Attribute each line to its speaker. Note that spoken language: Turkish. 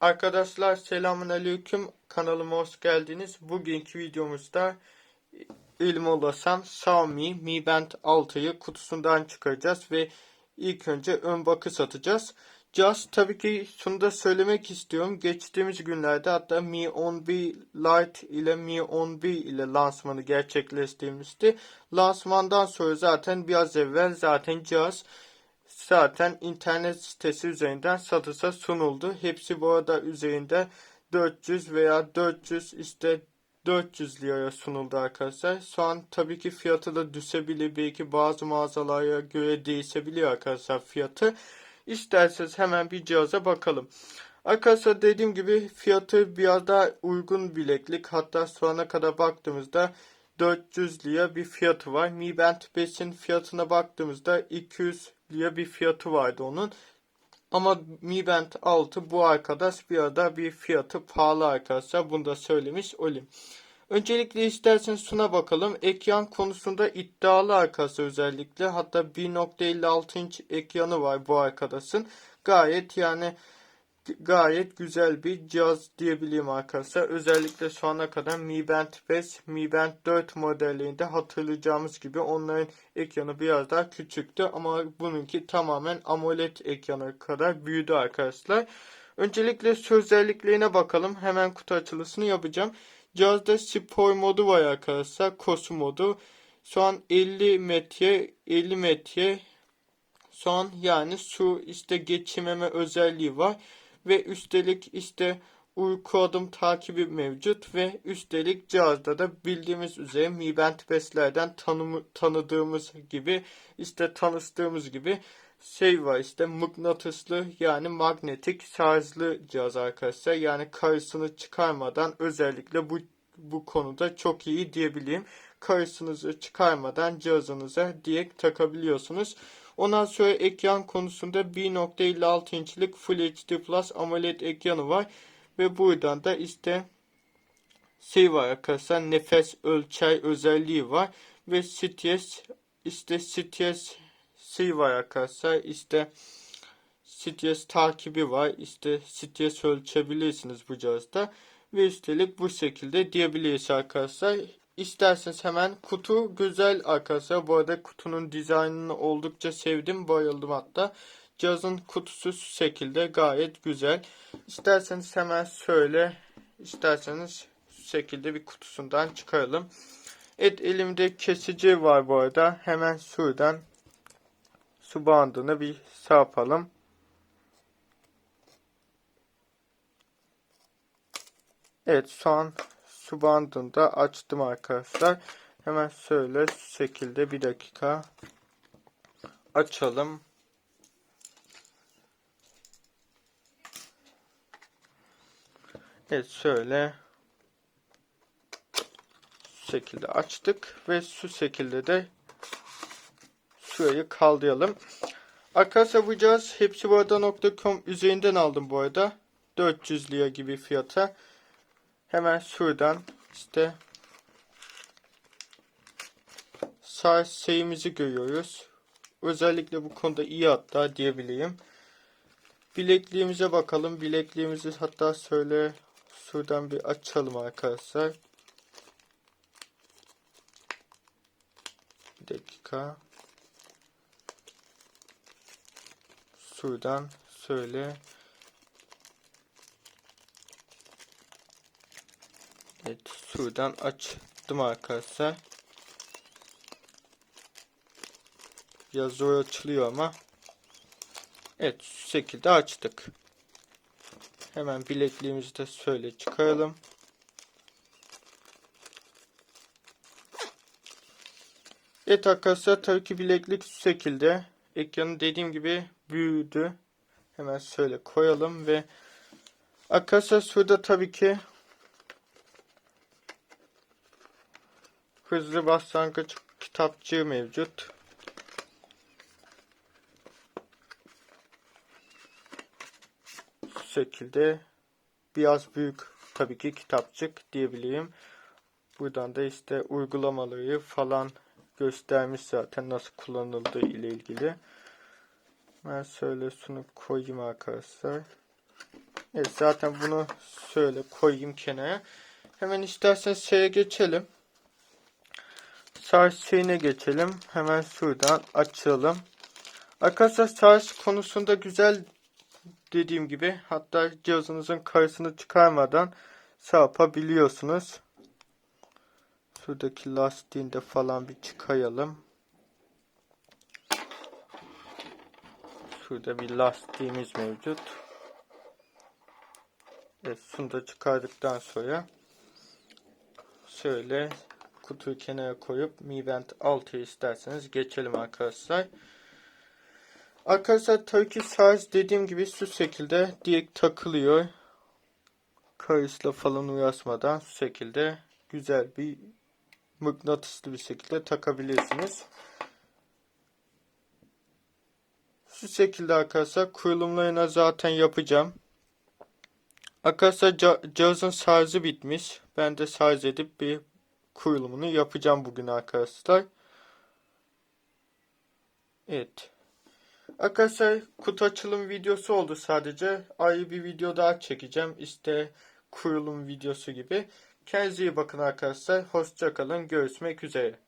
Speaker 1: Arkadaşlar selamun aleyküm kanalıma hoş geldiniz. Bugünkü videomuzda ilme ulaşan Xiaomi Mi Band 6'yı kutusundan çıkaracağız ve ilk önce ön bakış atacağız. Cihaz tabii ki şunu da söylemek istiyorum. Geçtiğimiz günlerde hatta Mi 10B Lite ile Mi 10B ile lansmanı gerçekleştirmişti. Lansmandan sonra zaten biraz evvel zaten cihaz zaten internet sitesi üzerinden satışa sunuldu. Hepsi bu arada üzerinde 400 veya 400 işte 400 liraya sunuldu arkadaşlar. Şu an tabii ki fiyatı da düşebilir. Belki bazı mağazalara göre değişebiliyor arkadaşlar fiyatı. İsterseniz hemen bir cihaza bakalım. Arkadaşlar dediğim gibi fiyatı biraz daha uygun bileklik. Hatta şu ana kadar baktığımızda 400 lira bir fiyatı var. Mi Band 5'in fiyatına baktığımızda 200 lira bir fiyatı vardı onun. Ama Mi Band 6 bu arkadaş bir arada bir fiyatı pahalı arkadaşlar. Bunu da söylemiş olayım. Öncelikle isterseniz şuna bakalım. Ekran konusunda iddialı arkadaşlar özellikle. Hatta 1.56 inç ekranı var bu arkadaşın. Gayet yani gayet güzel bir cihaz diyebilirim arkadaşlar. Özellikle şu ana kadar Mi Band 5, Mi Band 4 modellerinde hatırlayacağımız gibi onların ekranı biraz daha küçüktü. Ama bununki tamamen AMOLED ekranı kadar büyüdü arkadaşlar. Öncelikle özelliklerine bakalım. Hemen kutu açılışını yapacağım. Cihazda spor modu var arkadaşlar. Kosu modu. Şu an 50 metre 50 metre an yani su işte geçirmeme özelliği var ve üstelik işte uyku adım takibi mevcut ve üstelik cihazda da bildiğimiz üzere Mi Band 5'lerden tanım, tanıdığımız gibi işte tanıştığımız gibi şey var işte mıknatıslı yani magnetik şarjlı cihaz arkadaşlar. Yani karısını çıkarmadan özellikle bu bu konuda çok iyi diyebileyim. Karısınızı çıkarmadan cihazınıza direkt takabiliyorsunuz. Ondan sonra ekran konusunda 1.56 inçlik Full HD Plus AMOLED ekranı var. Ve buradan da işte şey var arkadaşlar nefes ölçer özelliği var. Ve CTS işte CTS şey var arkadaşlar işte CTS takibi var. İşte CTS ölçebilirsiniz bu cihazda. Ve üstelik bu şekilde diyebiliriz arkadaşlar. İsterseniz hemen kutu güzel arkadaşlar. Bu arada kutunun dizaynını oldukça sevdim. Bayıldım hatta. Cihazın kutusu şu şekilde gayet güzel. İsterseniz hemen şöyle isterseniz şu şekilde bir kutusundan çıkaralım. Evet elimde kesici var bu arada. Hemen şuradan su bandını bir sapalım. Evet şu an su bandını da açtım arkadaşlar. Hemen şöyle şu şekilde bir dakika açalım. Evet şöyle şu şekilde açtık ve şu şekilde de şurayı kaldıralım. Arkadaşlar bu cihaz hepsi bu arada.com üzerinden aldım bu arada. 400 lira gibi fiyata. Hemen şuradan işte şeyimizi görüyoruz. Özellikle bu konuda iyi hatta diyebileyim. Bilekliğimize bakalım. Bilekliğimizi hatta söyle şuradan bir açalım arkadaşlar. Bir dakika. Şuradan söyle. Evet şuradan açtım arkadaşlar. Biraz zor açılıyor ama. Evet şu şekilde açtık. Hemen bilekliğimizi de şöyle çıkaralım. Evet arkadaşlar tabii ki bileklik şu şekilde. Ekranı dediğim gibi büyüdü. Hemen şöyle koyalım ve arkadaşlar şurada tabii ki hızlı başlangıç kitapçığı mevcut. Şu şekilde biraz büyük tabii ki kitapçık diyebileyim. Buradan da işte uygulamaları falan göstermiş zaten nasıl kullanıldığı ile ilgili. Ben şöyle şunu koyayım arkadaşlar. Evet zaten bunu şöyle koyayım kenara. Hemen isterseniz şeye geçelim. Şarj şeyine geçelim. Hemen şuradan açalım. Arkadaşlar şarj konusunda güzel dediğim gibi hatta cihazınızın karısını çıkarmadan şey yapabiliyorsunuz. Şuradaki lastiğini de falan bir çıkayalım. Şurada bir lastiğimiz mevcut. Evet, şunu da çıkardıktan sonra şöyle kutuyu kenara koyup Mi Band 6'ya isterseniz geçelim arkadaşlar. Arkadaşlar ki şarj dediğim gibi şu şekilde direkt takılıyor. Karısla falan uğraşmadan şu şekilde güzel bir mıknatıslı bir şekilde takabilirsiniz. Şu şekilde arkadaşlar kurulumlarına zaten yapacağım. Arkadaşlar cihazın şarjı bitmiş. Ben de şarj edip bir kurulumunu yapacağım bugün arkadaşlar. Evet. Arkadaşlar kutu açılım videosu oldu sadece. Ayrı bir video daha çekeceğim. İşte kurulum videosu gibi. Kendinize iyi bakın arkadaşlar. Hoşçakalın. Görüşmek üzere.